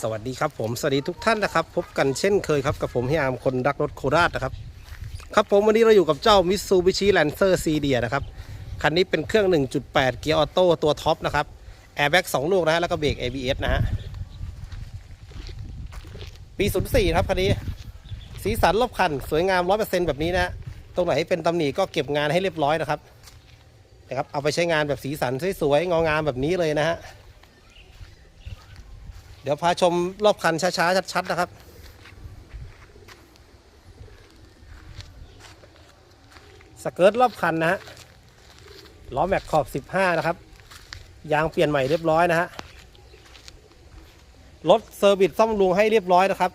สวัสดีครับผมสวัสดีทุกท่านนะครับ พบกันเช่นเคยครับกับผมพี่อาร์มคนรักรถโคราชนะครับ ครับผมวันนี้เราอยู่กับเจ้า Mitsubishi Lancer c d นะครับ คันนี้เป็นเครื่อง 1.8 เกียร์ออโต้ตัวท็อปนะครับแอร์แบ็ก2ลูกนะฮะแล้วก็เบรก ABS นะฮะปี 04 ครับคันนี้ สีสันรอบคัน สวยงาม 100%แบบนี้นะตรงไหนเป็นตำหนิก็เก็บงานให้เรียบร้อยนะครับนะครับเอาไปใช้งานแบบสีสันสวยๆงองามแบบนี้เลยนะฮะ เดี๋ยวพาชมรอบคันช้าๆชัดๆนะครับ สเกิร์ตรอบคันนะฮะล้อแม็กขอบ 15 นะครับ ยางเปลี่ยนใหม่เรียบร้อยนะฮะรถเซอร์วิสซ่อมบำรุงให้เรียบร้อยนะครับ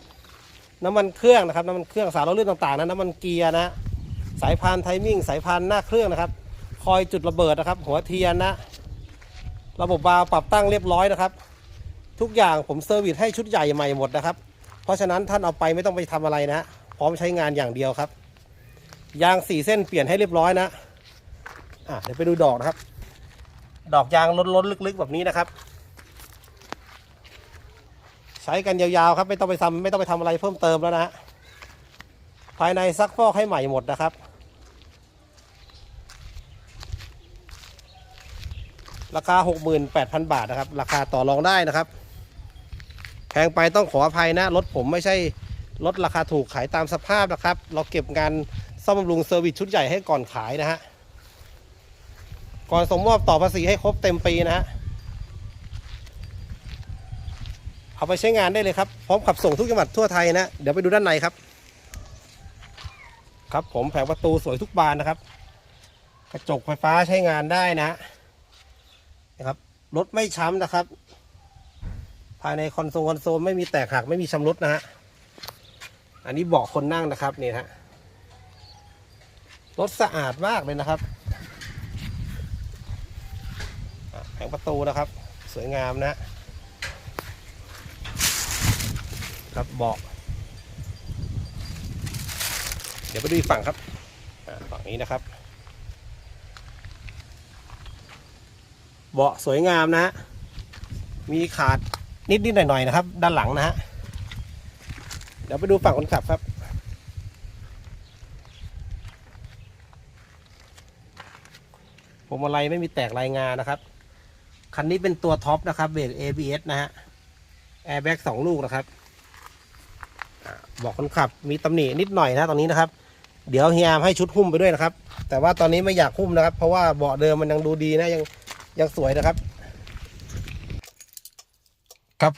น้ำมันเครื่องนะครับน้ำมันเครื่องสารล้อเลื่อนต่างๆนะน้ำมันเกียร์นะสายพานไทมิ่งสายพานหน้าเครื่องนะครับ คอยจุดระเบิดนะครับ หัวเทียนนะ ระบบวาล์วปรับตั้งเรียบร้อยนะครับ ทุกอย่างผมเซอร์วิสให้ชุดใหญ่ใหม่หมดนะครับ เพราะฉะนั้นท่านเอาไปไม่ต้องไปทำอะไรนะ พร้อมใช้งานอย่างเดียวครับ ยางสี่เส้นเปลี่ยนให้เรียบร้อยนะอะเดี๋ยวไปดูดอกนะครับ ดอกยางล้นๆลึกๆ แบบนี้นะครับ ใช้กันยาวๆครับไม่ต้องไปทำไม่ต้องไปทำอะไรเพิ่มเติมแล้วนะฮะภายในซักฟอกให้ใหม่หมดนะครับราคา 68,000 บาทนะครับ ราคาต่อรองได้นะครับ แพงไปต้องขออภัยนะ รถผมไม่ใช่รถราคาถูกขายตามสภาพนะครับ เราเก็บงานซ่อมบำรุงเซอร์วิสชุดใหญ่ให้ก่อนขายนะฮะ ก่อนส่งมอบต่อภาษีให้ครบเต็มปีนะฮะ เอาไปใช้งานได้เลยครับ พร้อมขับส่งทุกจังหวัดทั่วไทยนะ เดี๋ยวไปดูด้านในครับ ครับผมแผงประตูสวยทุกบานนะครับ กระจกไฟฟ้าใช้งานได้นะนะครับ รถไม่ช้ำนะครับ ภายในคอนโซลคอนโซลไม่มีแตกหักไม่มีชำรุดนะฮะ อันนี้เบาะคนนั่งนะครับนี่ฮะ รถสะอาดมากเลยนะครับแผงประตูนะครับ สวยงามนะ ครับเบาะเดี๋ยวไปดูอีกฝั่งครับฝั่งนี้นะครับ เบาะสวยงามนะ มีขาด นิดนิดหน่อยหน่อยๆนะครับ ด้านหลังนะฮะเดี๋ยวไปดูฝั่งคนขับครับ ผมอะไรไม่มีแตกรายงานนะครับ คันนี้เป็นตัวท็อปนะครับเบรก ABS นะฮะแอร์แบ็กสองลูกนะครับบอกคนขับมีตำหนินิดหน่อยนะตรงนี้นะครับ เดี๋ยวเฮียมให้ชุดหุ้มไปด้วยนะครับ แต่ว่าตอนนี้ไม่อยากหุ้มนะครับ เพราะว่าเบาะเดิมมันยังดูดีนะยังยังสวยนะครับ Кап